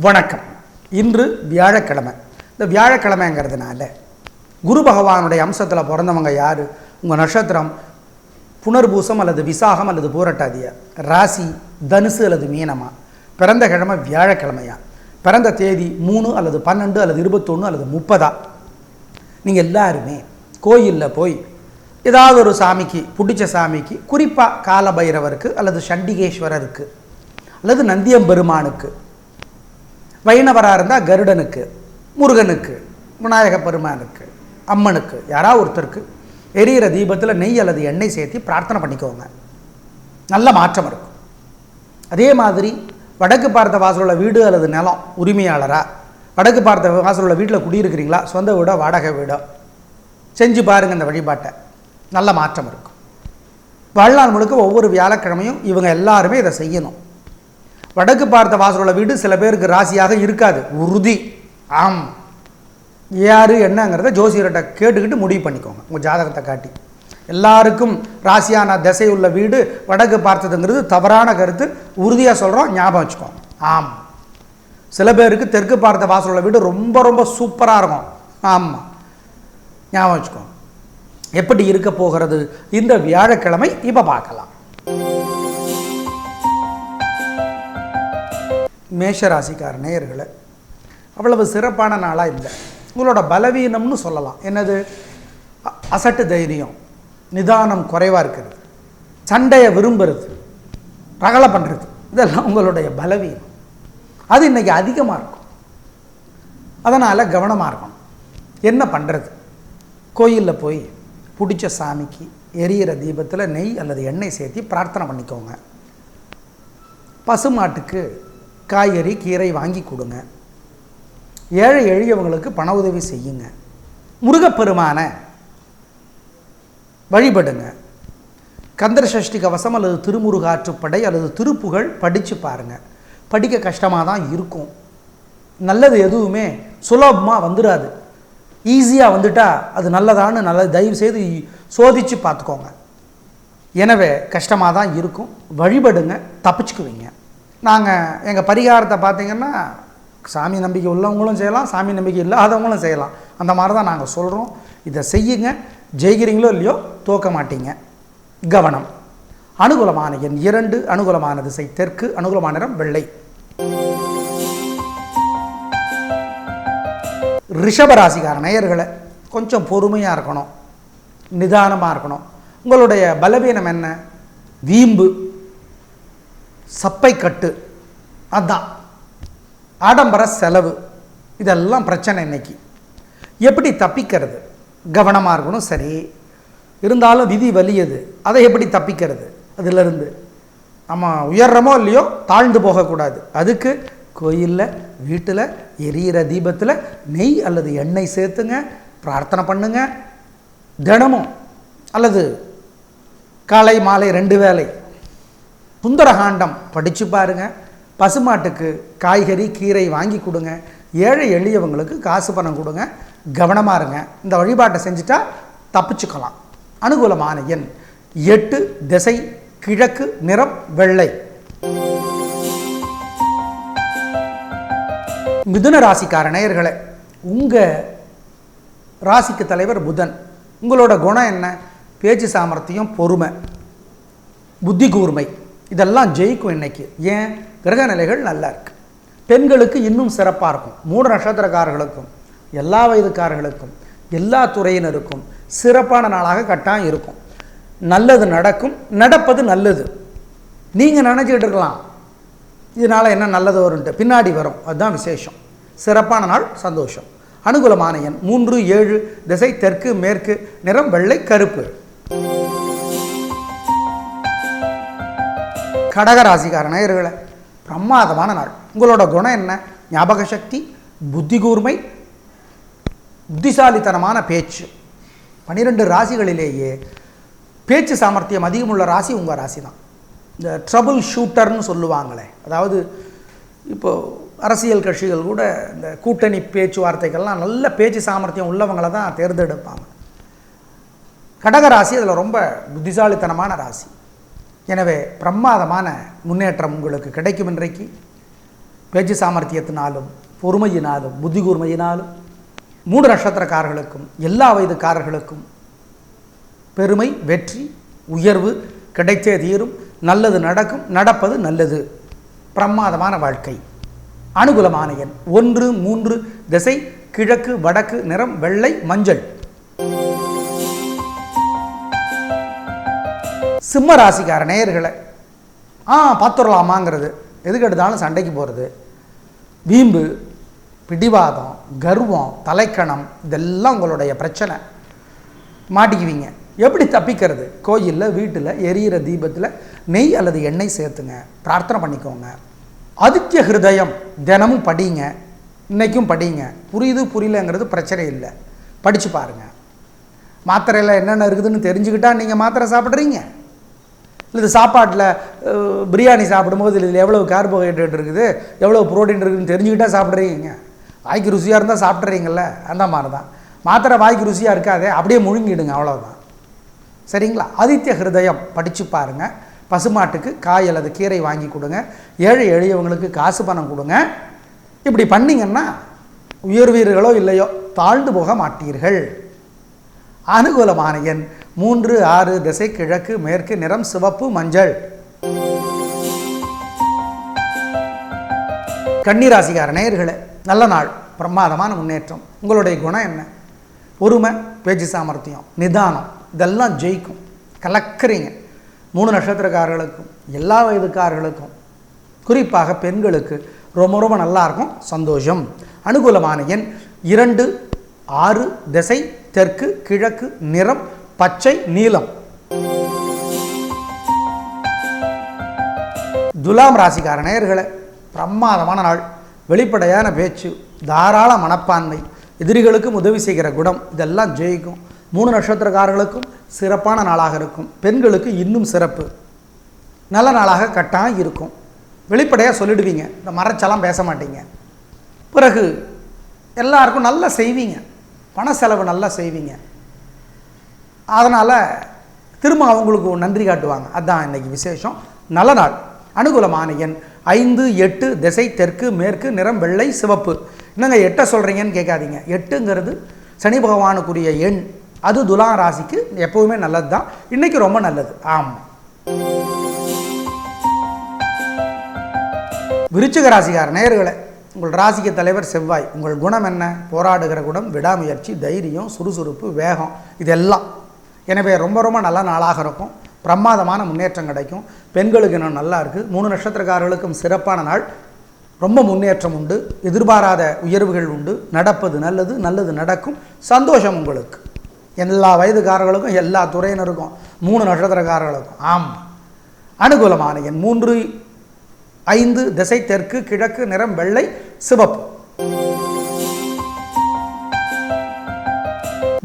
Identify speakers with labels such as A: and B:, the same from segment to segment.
A: வணக்கம். இன்று வியாழக்கிழமை. இந்த வியாழக்கிழமைங்கிறதுனால குரு பகவானுடைய அம்சத்தில் பிறந்தவங்க யார்? உங்கள் நட்சத்திரம் புனர்பூசம் அல்லது விசாகம் அல்லது பூரட்டாதியா. ராசி தனுசு அல்லது மீனமா? பிறந்த கிழமை வியாழக்கிழமையா? பிறந்த தேதி மூணு அல்லது பன்னெண்டு அல்லது இருபத்தொன்று அல்லது முப்பதா? நீங்கள் எல்லாருமே கோயிலில் போய் ஏதாவது ஒரு சாமிக்கு பிடிச்ச சாமிக்கு குறிப்பாக காலபைரவருக்கு அல்லது சண்டிகேஸ்வரருக்கு அல்லது நந்தியம்பெருமானுக்கு வைணவராக இருந்தால் கருடனுக்கு முருகனுக்கு விநாயக பெருமானுக்கு அம்மனுக்கு யாரா ஒருத்தருக்கு எரியிற தீபத்தில் நெய் அல்லது எண்ணெய் சேர்த்து பிரார்த்தனை பண்ணிக்கோங்க. நல்ல மாற்றம் இருக்கும். அதே மாதிரி வடக்கு பார்த்த வாசலுள்ள வீடு அல்லது நிலம் உரிமையாளராக வடக்கு பார்த்த வாசலுள்ள வீட்டில் குடியிருக்கிறீங்களா சொந்த வீடோ வாடகை வீடோ செஞ்சு பாருங்கள் இந்த வழிபாட்டை. நல்ல மாற்றம் இருக்கும். வாழ்நாள் முழுக்க ஒவ்வொரு வியாழக்கிழமையும் இவங்க எல்லாருமே இதை செய்யணும். வடக்கு பார்த்த வாசலுள்ள வீடு சில பேருக்கு ராசியாக இருக்காது. உறுதி. ஆம். யார் என்னங்கிறத ஜோசியர்கிட்ட கேட்டுக்கிட்டு முடிவு பண்ணிக்கோங்க. உங்கள் ஜாதகத்தை காட்டி. எல்லாருக்கும் ராசியான திசை உள்ள வீடு வடக்கு பார்த்ததுங்கிறது தவறான கருத்து. உறுதியாக சொல்கிறோம் ஞாபகம் வச்சுக்கோங்க. ஆம். சில பேருக்கு தெற்கு பார்த்த வாசல் உள்ள வீடு ரொம்ப ரொம்ப சூப்பராக இருக்கும். ஆமாம் ஞாபகம் வச்சுக்கோங்க. எப்படி இருக்க போகிறது? இந்த வியாழக்கிழமை இப்போ பார்க்கலாம். மேஷராசிக்கார நேயர்களை அவ்வளவு சிறப்பான நாளாக இல்லை. உங்களோட பலவீனம்னு சொல்லலாம். என்னது? அ- அசட்டு தைரியம் நிதானம் குறைவாக இருக்கிறது சண்டையை விரும்புறது ரகலை பண்ணுறது இதெல்லாம் உங்களுடைய பலவீனம். அது இன்னைக்கு அதிகமாக இருக்கும். அதனால் கவனமாக இருக்கணும். என்ன பண்ணுறது கோயிலில் போய் பிடிச்ச சாமிக்கு எரியிற தீபத்தில் நெய் அல்லது எண்ணெய் சேர்த்து பிரார்த்தனை பண்ணிக்கோங்க. பசுமாட்டுக்கு காய்கறி கீரை வாங்கி கொடுங்க. ஏழை எளியவங்களுக்கு பண உதவி செய்யுங்க. முருகப்பெருமான வழிபடுங்க. கந்தர சஷ்டி கவசம் அல்லது திருமுருகாற்றுப்படை அல்லது திருப்புகழ் படித்து பாருங்க. படிக்க கஷ்டமாக தான் இருக்கும். நல்லது எதுவுமே சுலபமாக வந்துடாது ஈஸியாக வந்துட்டால் அது நல்லதான்னு நல்ல தயவு செய்து சோதித்து பார்த்துக்கோங்க. எனவே கஷ்டமாக தான் இருக்கும். வழிபடுங்க தப்பிச்சுக்குவீங்க. நாங்கள் எங்கள் பரிகாரத்தை பார்த்தீங்கன்னா சாமி நம்பிக்கை உள்ளவங்களும் செய்யலாம் சாமி நம்பிக்கை இல்லாதவங்களும் செய்யலாம். அந்த மாதிரி தான் நாங்கள் சொல்கிறோம் இதை செய்யுங்க. ஜெயிக்கிறீங்களோ இல்லையோ தோக்க மாட்டீங்க. கவனம். அனுகூலமான எண் இரண்டு அனுகூலமான திசை தெற்கு அனுகூலமான நிறம் வெள்ளை. ரிஷபராசிகார நேயர்களை கொஞ்சம் பொறுமையாக இருக்கணும். நிதானமாக இருக்கணும். உங்களுடைய பலவீனம் என்ன? வீம்பு. சப்பை கட்டு அதான். ஆடம்பர செலவு. இதெல்லாம் பிரச்சனை இன்னைக்கு. எப்படி தப்பிக்கிறது? கவனமாக இருக்கணும் சரி. இருந்தாலும் விதி வலியது அதை எப்படி தப்பிக்கிறது? அதிலிருந்து. நம்ம உயர்றமோ இல்லையோ தாழ்ந்து போகக்கூடாது. அதுக்கு கோயிலில் வீட்டில் எரியிற தீபத்தில் நெய் அல்லது எண்ணெய் சேர்த்துங்க பிரார்த்தனை பண்ணுங்க. தினமும். அல்லது காலை மாலை ரெண்டு வேளை. புந்தரகாண்டம் படித்து பாருங்க. பசுமாட்டுக்கு காய்கறி கீரை வாங்கி கொடுங்க. ஏழை எளியவங்களுக்கு காசு பணம் கொடுங்க. கவனமாக இருங்க. இந்த வழிபாட்டை செஞ்சுட்டா தப்பிச்சுக்கலாம். அனுகூலமான எண் எட்டு திசை கிழக்கு நிறம் வெள்ளை. மிதுன ராசிக்கார நேயர்களே உங்கள் ராசிக்கு தலைவர் புதன். உங்களோட குணம் என்ன? பேச்சு சாமர்த்தியம் பொறுமை. புத்தி கூர்மை. இதெல்லாம் ஜெயிக்கும் இன்னைக்கு. ஏன்? கிரக நிலைகள் நல்லா இருக்கு. பெண்களுக்கு இன்னும் சிறப்பாக இருக்கும். மூணு நட்சத்திரக்காரர்களுக்கும் எல்லா வயதுக்காரர்களுக்கும் எல்லா துறையினருக்கும் சிறப்பான நாளாக கட்டாயம் இருக்கும். நல்லது நடக்கும். நடப்பது நல்லது. நீங்கள் நினச்சிக்கிட்டு இருக்கலாம். இதனால் என்ன நல்லது வரும்ன்ட்டு. பின்னாடி வரும். அதுதான் விசேஷம். சிறப்பான நாள் சந்தோஷம். அனுகூலமான எண் மூன்று ஏழு. திசை தெற்கு மேற்கு நிறம் வெள்ளை கருப்பு. கடகராசிக்கார நேயர்களே பிரமாதமான நாள். உங்களோட குணம் என்ன? ஞாபக சக்தி புத்தி கூர்மை புத்திசாலித்தனமான பேச்சு. பன்னிரெண்டு ராசிகளிலேயே பேச்சு சாமர்த்தியம் அதிகமுள்ள ராசி உங்கள் ராசி தான் இந்த ட்ரபுள் ஷூட்டர்னு சொல்லுவாங்களே. அதாவது இப்போ அரசியல் கட்சிகள் கூட இந்த கூட்டணி பேச்சுவார்த்தைகள்லாம் நல்ல பேச்சு சாமர்த்தியம் உள்ளவங்களை தான் தேர்ந்தெடுப்பாங்க. கடக ராசி அதில் ரொம்ப புத்திசாலித்தனமான ராசி. எனவே பிரமாதமான முன்னேற்றம் உங்களுக்கு கிடைக்கும் இன்றைக்கு. பேச்சு சாமர்த்தியத்தினாலும் பொறுமையினாலும் புத்தி கூர்மையினாலும் மூன்று நட்சத்திரக்காரர்களுக்கும் எல்லா வயதுக்காரர்களுக்கும் பெருமை வெற்றி உயர்வு கிடைத்தே தீரும். நல்லது நடக்கும் நடப்பது நல்லது. பிரமாதமான வாழ்க்கை. அனுகூலமான எண். ஒன்று மூன்று திசை கிழக்கு வடக்கு நிறம் வெள்ளை மஞ்சள். சிம்ம ராசிக்கார நேயர்களை. ஆ பார்த்துடலாமாங்கிறது. எதுக்கு எடுத்தாலும் சண்டைக்கு போகிறது வீம்பு பிடிவாதம் கர்வம் தலைக்கணம் இதெல்லாம் உங்களுடைய பிரச்சனை. மாட்டிக்குவீங்க. எப்படி தப்பிக்கிறது? கோயிலில் வீட்டில் எரியிற தீபத்தில் நெய் அல்லது எண்ணெய் சேர்த்துங்க. பிரார்த்தனை பண்ணிக்கோங்க. ஆதித்ய ஹிருதயம். தினமும் படிங்க. இன்றைக்கும் படிங்க. புரியுது புரியலங்கிறது பிரச்சனை இல்லை. படித்து பாருங்கள் மாத்திரையில் என்னென்ன இருக்குதுன்னு தெரிஞ்சுக்கிட்டால் நீங்கள் மாத்திரை சாப்பிட்றீங்க. இல்லை இந்த சாப்பாட்டில் பிரியாணி சாப்பிடும்போது இதில் எவ்வளோ கார்போஹைட்ரேட் இருக்குது எவ்வளோ புரோட்டீன் இருக்குதுன்னு தெரிஞ்சுக்கிட்டா சாப்பிட்றீங்க. வாய்க்கு ருசியாக இருந்தால் சாப்பிட்றீங்கல்ல அந்த மாதிரி தான் மாத்திரை வாய்க்கு ருசியாக இருக்காதே அப்படியே முழுங்கிடுங்க அவ்வளோதான் சரிங்களா? ஆதித்ய ஹிருதயம் படித்து பாருங்கள் பசுமாட்டுக்கு காய் அல்லது கீரை வாங்கி கொடுங்க. ஏழை எளியவங்களுக்கு காசு பணம் கொடுங்க. இப்படி பண்ணிங்கன்னா உயர்வீர்களோ இல்லையோ தாழ்ந்து போக மாட்டீர்கள். அனுகூலமான எண் மூன்று ஆறு திசை கிழக்கு மேற்கு நிறம் சிவப்பு மஞ்சள். கன்னிராசிகார நேயர்களே நல்ல நாள் பிரமாதமான முன்னேற்றம். உங்களுடைய குணம் என்ன? பொறுமை பேச்சு சாமர்த்தியம் நிதானம் இதெல்லாம் ஜெயிக்கும். கலக்கிறீங்க. மூணு நட்சத்திரக்காரர்களுக்கும் எல்லா வயதுக்காரர்களுக்கும் குறிப்பாக பெண்களுக்கு ரொம்ப ரொம்ப நல்லா இருக்கும் சந்தோஷம். அனுகூலமான எண் இரண்டு ஆறு திசை தெற்கு கிழக்கு நிறம் பச்சை நீலம். துலாம் ராசிக்கார நேயர்களே பிரமாதமான நாள். வெளிப்படையான பேச்சு தாராள மனப்பான்மை எதிரிகளுக்கும் உதவி செய்கிற குணம் இதெல்லாம் ஜெயிக்கும். மூணு நட்சத்திரக்காரர்களுக்கும் சிறப்பான நாளாக இருக்கும். பெண்களுக்கு இன்னும் சிறப்பு. நல்ல நாளாக கட்டாக இருக்கும். வெளிப்படையாக சொல்லிடுவீங்க. இந்த மறைச்செல்லாம் பேச மாட்டீங்க. பிறகு எல்லாருக்கும் நல்லா செய்வீங்க. பண செலவு நல்லா செய்வீங்க. அதனால் திரும்ப அவங்களுக்கு நன்றி காட்டுவாங்க. அதுதான் இன்றைக்கி விசேஷம். நல்ல நாள். அனுகூலமான எண் ஐந்து எட்டு திசை தெற்கு மேற்கு நிறம் வெள்ளை சிவப்பு. என்னங்க எட்டை சொல்கிறீங்கன்னு கேட்காதீங்க. எட்டுங்கிறது சனி பகவானுக்குரிய எண். அது துலா ராசிக்கு எப்போவுமே நல்லது தான் இன்றைக்கி ரொம்ப நல்லது. ஆமாம் விருச்சிக ராசிக்கார நேர்களை உங்கள் ராசிக்கு தலைவர் செவ்வாய். உங்கள் குணம் என்ன? போராடுகிற குணம் விடாமுயற்சி தைரியம் சுறுசுறுப்பு வேகம். இதெல்லாம். எனவே ரொம்ப ரொம்ப நல்ல நாளாக இருக்கும். பிரமாதமான முன்னேற்றம் கிடைக்கும். பெண்களுக்கு இன்னும் நல்லா இருக்குது மூணு நட்சத்திரக்காரர்களுக்கும் சிறப்பான நாள். ரொம்ப முன்னேற்றம் உண்டு. எதிர்பாராத உயர்வுகள் உண்டு. நடப்பது நல்லது நல்லது நடக்கும். சந்தோஷம் உங்களுக்கு. எல்லா வயதுக்காரர்களுக்கும் எல்லா துறையினருக்கும் மூணு நட்சத்திரக்காரர்களுக்கும். ஆம். அனுகூலமான என் மூன்று ஐந்து திசை தெற்கு கிழக்கு நிறம் வெள்ளை சிவப்பு.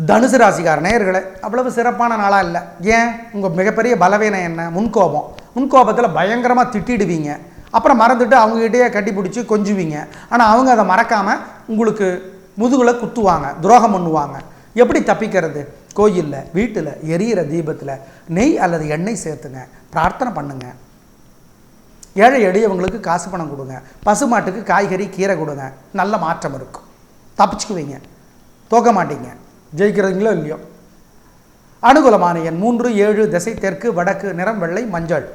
A: தனுசு ராசிக்கார நேயர்களே அவ்வளவு சிறப்பான நாளாக இல்லை. ஏன்? உங்கள் மிகப்பெரிய பலவீனம் என்ன? முன்கோபம். முன்கோபத்தில் பயங்கரமாக திட்டிடுவீங்க. அப்புறம் மறந்துட்டு அவங்ககிட்டயே கட்டி பிடிச்சி கொஞ்சுவீங்க. ஆனால் அவங்க அதை மறக்காமல் உங்களுக்கு முதுகில் குத்துவாங்க துரோகம் பண்ணுவாங்க. எப்படி தப்பிக்கிறது? கோயிலில் வீட்டில் எரியிற தீபத்தில் நெய் அல்லது எண்ணெய் சேர்த்துங்க. பிரார்த்தனை பண்ணுங்க. ஏழை எளியவங்களுக்கு காசு பணம் கொடுங்க. பசுமாட்டுக்கு காய்கறி கீரை கொடுங்க. நல்ல மாற்றம் இருக்கும். தப்பிச்சுக்குவீங்க. தோக்க மாட்டீங்க. ஜெயிக்கிறீங்களோ இல்லையோ? அனுகூலமான எண் மூன்று ஏழு திசை தெற்கு வடக்கு நிறம் வெள்ளை மஞ்சள்.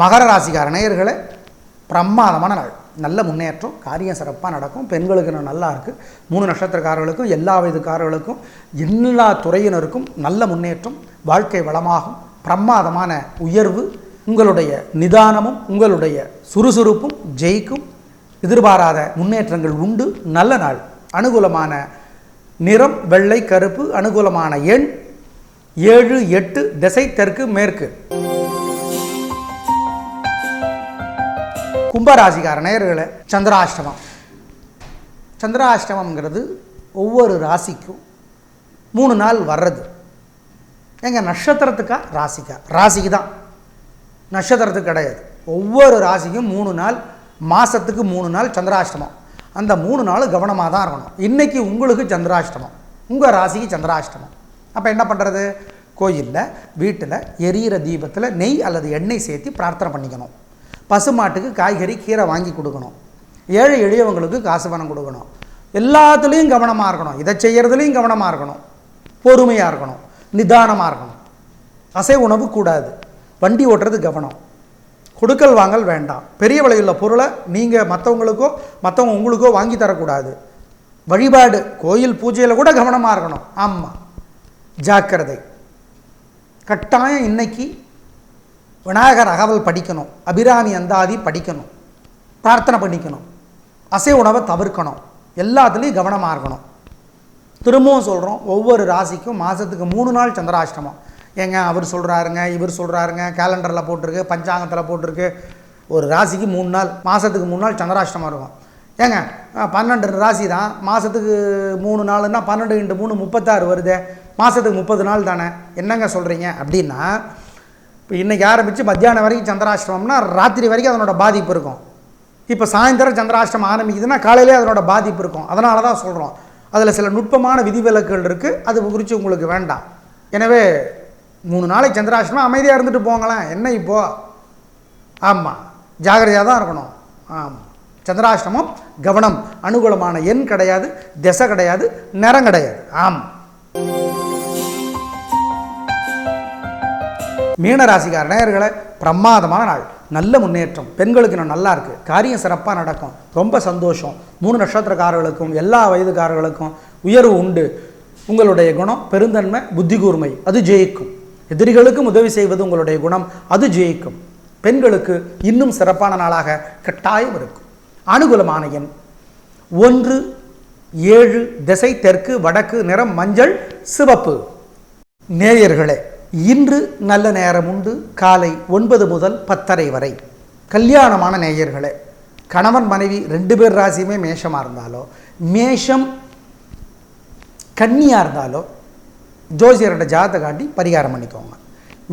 A: மகர ராசிக்கார நேயர்களே பிரமாதமான நாள். நல்ல முன்னேற்றம் காரியம் சிறப்பாக நடக்கும். பெண்களுக்கு இன்னும் நல்லா இருக்குது மூணு நட்சத்திரக்காரர்களுக்கும் எல்லா வயதுக்காரர்களுக்கும் எல்லா துறையினருக்கும் நல்ல முன்னேற்றம் வாழ்க்கை வளமாகும். பிரமாதமான உயர்வு உங்களுடைய நிதானமும் உங்களுடைய சுறுசுறுப்பும் ஜெயிக்கும். எதிர்பாராத முன்னேற்றங்கள் உண்டு. நல்ல நாள். அனுகூலமான நிறம் வெள்ளை கருப்பு. அனுகூலமான எண் ஏழு எட்டு திசை தெற்கு மேற்கு. கும்பராசிக்கார நேர்களை சந்திராஷ்டமம். சந்திராஷ்டமம்ங்கிறது ஒவ்வொரு ராசிக்கும் மூணு நாள் வர்றது. எங்கள் நட்சத்திரத்துக்கா? ராசிக்கா? ராசிக்கு தான் நட்சத்திரத்துக்கு கிடையாது. ஒவ்வொரு ராசிக்கும் மூணு நாள் மாதத்துக்கு மூணு நாள் சந்திராஷ்டமம். அந்த மூணு நாள் கவனமாக தான் இருக்கணும். இன்றைக்கி உங்களுக்கு சந்திராஷ்டமம். உங்கள் ராசிக்கு சந்திராஷ்டமம். அப்போ என்ன பண்ணுறது கோயிலில் வீட்டில் எரியிற தீபத்தில் நெய் அல்லது எண்ணெய் சேர்த்து பிரார்த்தனை பண்ணிக்கணும். பசுமாட்டுக்கு காய்கறி கீரை வாங்கி கொடுக்கணும். ஏழை எளியவங்களுக்கு காசு பணம் கொடுக்கணும். எல்லாத்துலேயும் கவனமாக இருக்கணும். இதை செய்கிறதுலையும் கவனமாக இருக்கணும். பொறுமையாக இருக்கணும். நிதானமாக இருக்கணும். அசை உணவு கூடாது. வண்டி ஓட்டுறது கவனம். கொடுக்கல் வாங்கல் வேண்டாம். பெரிய விலையுள்ள பொருளை நீங்கள் மற்றவங்களுக்கோ மற்றவங்க உங்களுக்கோ வாங்கி தரக்கூடாது. வழிபாடு கோயில் பூஜையில் கூட கவனமாக இருக்கணும். ஆமாம் ஜாக்கிரதை. கட்டாயம் இன்னைக்கு விநாயகர் அகவல் படிக்கணும். அபிராமி அந்தாதி படிக்கணும். பிரார்த்தனை பண்ணிக்கணும். அசை உணவை தவிர்க்கணும். எல்லாத்துலேயும் கவனமாக இருக்கணும். திரும்பவும் சொல்கிறோம் ஒவ்வொரு ராசிக்கும் மாதத்துக்கு மூணு நாள் சந்திராஷ்டமம். ஏங்க அவர் சொல்கிறாருங்க இவர் சொல்கிறாருங்க கேலண்டரில் போட்டிருக்கு பஞ்சாங்கத்தில் போட்டிருக்கு. ஒரு ராசிக்கு மூணு நாள் மாதத்துக்கு மூணு நாள் சந்திராஷ்டமாக இருக்கும். ஏங்க பன்னெண்டு ராசி தான். மாதத்துக்கு மூணு நாளுன்னா பன்னெண்டு இன்ட்டு மூணு முப்பத்தாறு வருது. மாதத்துக்கு முப்பது நாள் தானே. என்னங்க சொல்கிறீங்க அப்படின்னா இப்போ இன்றைக்கி ஆரம்பித்து மத்தியானம் வரைக்கும் சந்திராஷ்டமம்னா ராத்திரி வரைக்கும் அதனோட பாதிப்பு இருக்கும். இப்போ சாயந்தரம் சந்திராஷ்டிரம் ஆரம்பிக்குதுன்னா காலையிலே அதனோட பாதிப்பு இருக்கும். அதனால தான் சொல்கிறோம் அதில் சில நுட்பமான விதிவிலக்குகள் இருக்குது அது குறித்து உங்களுக்கு வேண்டாம். எனவே மூணு நாளைக்கு சந்திராசிரமம் அமைதியாக இருந்துட்டு போங்களேன். என்ன இப்போது ஆமாம் ஜாகிரதையாக தான் இருக்கணும். ஆமாம் சந்திராஷ்டமம் கவனம் அனுகூலமான எண் கிடையாது திசை கிடையாது நிறம் கிடையாது. ஆம். மீனராசிக்கார நேயர்களை பிரமாதமான நாள். நல்ல முன்னேற்றம். பெண்களுக்கு இன்னும் நல்லா இருக்குது காரியம் சிறப்பாக நடக்கும். ரொம்ப சந்தோஷம். மூணு நட்சத்திரக்காரர்களுக்கும் எல்லா வயதுக்காரர்களுக்கும் உயர்வு உண்டு. உங்களுடைய குணம் பெருந்தன்மை புத்தி கூர்மை அது ஜெயிக்கும். எதிரிகளுக்கும் உதவி செய்வது உங்களுடைய குணம் அது ஜெயிக்கும். பெண்களுக்கு இன்னும் சிறப்பான நாளாக கட்டாயம் இருக்கும். அனுகூலமான எண் ஒன்று ஏழு திசை தெற்கு வடக்கு நிறம் மஞ்சள் சிவப்பு. நேயர்களே இன்று நல்ல நேரம் உண்டு. காலை ஒன்பது முதல் பத்தரை வரை. கல்யாணமான நேயர்களே கணவன் மனைவி ரெண்டு பேர் ராசியுமே மேஷமாக இருந்தாலோ மேஷம் கன்னியாக இருந்தாலோ ஜோசியரோட ஜாதத்தை காட்டி பரிகாரம் பண்ணிக்கோங்க.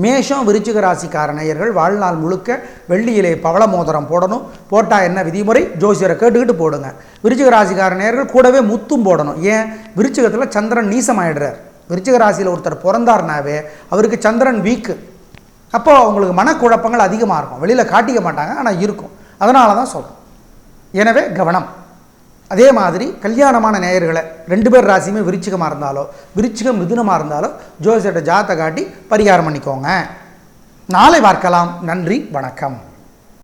A: மேஷம் விருச்சிக ராசிக்கார நேயர்கள் வாழ்நாள் முழுக்க வெள்ளியிலே பவள மோதிரம் போடணும். போட்டால் என்ன விதிமுறை? ஜோசியரை கேட்டுக்கிட்டு போடுங்க. விருச்சிக ராசிக்கார நேயர்கள் கூடவே முத்தும் போடணும். ஏன்? விருச்சிகத்தில் சந்திரன் நீசமாயிடுறார். விருச்சிக ராசியில் ஒருத்தர் பிறந்தாருனாவே அவருக்கு சந்திரன் வீக்கு. அப்போது அவங்களுக்கு மனக்குழப்பங்கள் அதிகமாக இருக்கும். வெளியில் காட்டிக்க மாட்டாங்க ஆனால் இருக்கும். அதனால தான் சொல்கிறோம் எனவே கவனம். அதே மாதிரி கல்யாணமான நேயர்களை ரெண்டு பேர் ராசியுமே விருச்சிகமாக இருந்தாலோ விருச்சிகம் மிதுனமாக இருந்தாலோ ஜோசியர்கிட்ட ஜாத்தை காட்டி பரிகாரம் பண்ணிக்கோங்க. நாளை பார்க்கலாம். நன்றி வணக்கம்.